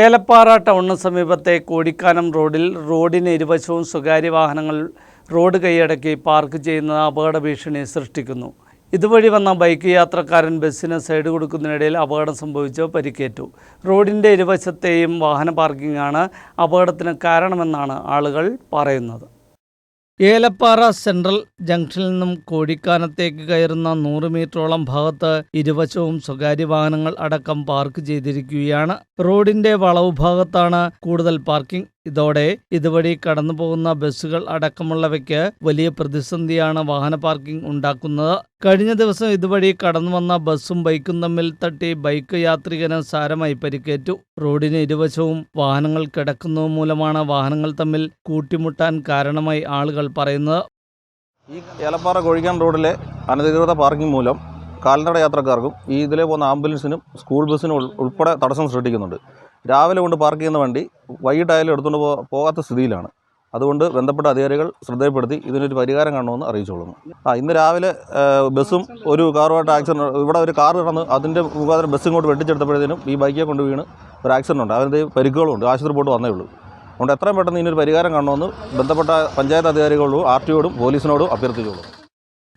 ഏലപ്പാറ ടൗണിന് സമീപത്തെ കോടിക്കാനം റോഡിൽ റോഡിന് ഇരുവശവും സ്വകാര്യ വാഹനങ്ങൾ റോഡ് കൈയടക്കി പാർക്ക് ചെയ്യുന്നത് അപകട ഭീഷണി സൃഷ്ടിക്കുന്നു. ഇതുവഴി വന്ന ബൈക്ക് യാത്രക്കാരൻ ബസ്സിന് സൈഡ് കൊടുക്കുന്നതിനിടയിൽ അപകടം സംഭവിച്ച് പരിക്കേറ്റു. റോഡിന്റെ ഇരുവശത്തെയും വാഹന പാർക്കിംഗാണ് അപകടത്തിന് കാരണമെന്നാണ് ആളുകൾ പറയുന്നത്. ഏലപ്പാറ സെൻട്രൽ ജംഗ്ഷനിൽ നിന്നും കോഴിക്കാനത്തേക്ക് കയറുന്ന നൂറ് മീറ്ററോളം ഭാഗത്ത് ഇരുവശവും സ്വകാര്യ വാഹനങ്ങൾ അടക്കം പാർക്ക് ചെയ്തിരിക്കുകയാണ്. റോഡിന്റെ വളവ് ഭാഗത്താണ് കൂടുതൽ പാർക്കിംഗ് ഇതോടെ ഇതുവഴി കടന്നു പോകുന്ന ബസ്സുകൾ അടക്കമുള്ളവയ്ക്ക് വലിയ പ്രതിസന്ധിയാണ് വാഹന പാർക്കിംഗ് ഉണ്ടാക്കുന്നത്. കഴിഞ്ഞ ദിവസം ഇതുവഴി കടന്നു വന്ന ബസ്സും ബൈക്കും തമ്മിൽ തട്ടി ബൈക്ക് യാത്രികന് സാരമായി പരിക്കേറ്റു. റോഡിന് ഇരുവശവും വാഹനങ്ങൾ കിടക്കുന്നത് മൂലമാണ് വാഹനങ്ങൾ തമ്മിൽ കൂട്ടിമുട്ടാൻ കാരണമായി ആളുകൾ പറയുന്നത്. ഈ ഏലപ്പാറ കോഴിക്കാൻ റോഡിലെ അനധികൃത പാർക്കിംഗ് മൂലം കാൽനട യാത്രക്കാർക്കും ഈ ഇതിലെ പോകുന്ന ആംബുലൻസിനും സ്കൂൾ ബസ്സിനും ഉൾ- ഉൾപ്പെടെ തടസ്സം സൃഷ്ടിക്കുന്നുണ്ട്. രാവിലെ കൊണ്ട് പാർക്ക് ചെയ്യുന്ന വണ്ടി വൈകിട്ടായാലും എടുത്തുകൊണ്ട് പോകാത്ത സ്ഥിതിയിലാണ്. അതുകൊണ്ട് ബന്ധപ്പെട്ട അധികാരികൾ ശ്രദ്ധയിൽപ്പെടുത്തി ഇതിനൊരു പരിഹാരം കാണണമെന്ന് അറിയിച്ചോളുന്നു ആ ഇന്ന് രാവിലെ ബസ്സും ഒരു കാറുമായിട്ട് ആക്സിഡന്റ് ഇവിടെ ഒരു കാർ കിടന്ന് അതിന്റെ മുഖാന്തരം ബസ് ഇങ്ങോട്ട് വെട്ടിച്ചെടുത്തപ്പോഴത്തേനും ഈ ബൈക്കെ കൊണ്ട് വീണ് ഒരു ആക്സിഡന്റ് ഉണ്ട്. അതിന്റെ പരിക്കുകളും ഉണ്ട് ആശുപത്രി പോയിട്ട് വന്നേ ഉള്ളൂ. അതുകൊണ്ട് എത്രയും പെട്ടെന്ന് ഇതിനൊരു പരിഹാരം കാണണമെന്ന് ബന്ധപ്പെട്ട പഞ്ചായത്ത് അധികാരികളോടും ആർ ടിയോടും പോലീസിനോടും അഭ്യർത്ഥിച്ചോളൂ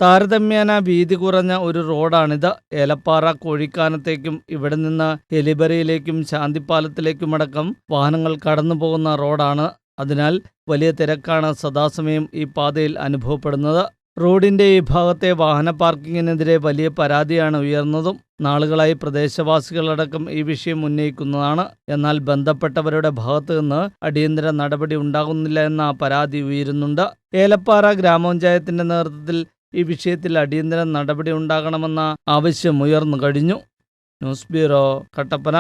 താരതമ്യേന വീതി കുറഞ്ഞ ഒരു റോഡാണിത്. ഏലപ്പാറ കോഴിക്കാനത്തേക്കും ഇവിടെ നിന്ന് എലിബറിയിലേക്കും ശാന്തിപ്പാലത്തിലേക്കുമടക്കം വാഹനങ്ങൾ കടന്നു പോകുന്ന റോഡാണ്. അതിനാൽ വലിയ തിരക്കാണ് സദാസമയം ഈ പാതയിൽ അനുഭവപ്പെടുന്നത്. റോഡിന്റെ ഈ ഭാഗത്തെ വാഹന പാർക്കിങ്ങിനെതിരെ വലിയ പരാതിയാണ് ഉയർന്നതും നാളുകളായി പ്രദേശവാസികളടക്കം ഈ വിഷയം ഉന്നയിക്കുന്നതാണ്. എന്നാൽ ബന്ധപ്പെട്ടവരുടെ ഭാഗത്തു നിന്ന് അടിയന്തര നടപടി ഉണ്ടാകുന്നില്ല എന്ന പരാതി ഉയരുന്നുണ്ട്. ഏലപ്പാറ ഗ്രാമപഞ്ചായത്തിന്റെ നേതൃത്വത്തിൽ ഈ വിഷയത്തിൽ അടിയന്തര നടപടി ഉണ്ടാകണമെന്ന ആവശ്യം ഉയർന്നു കഴിഞ്ഞു. News bureau Kattappana.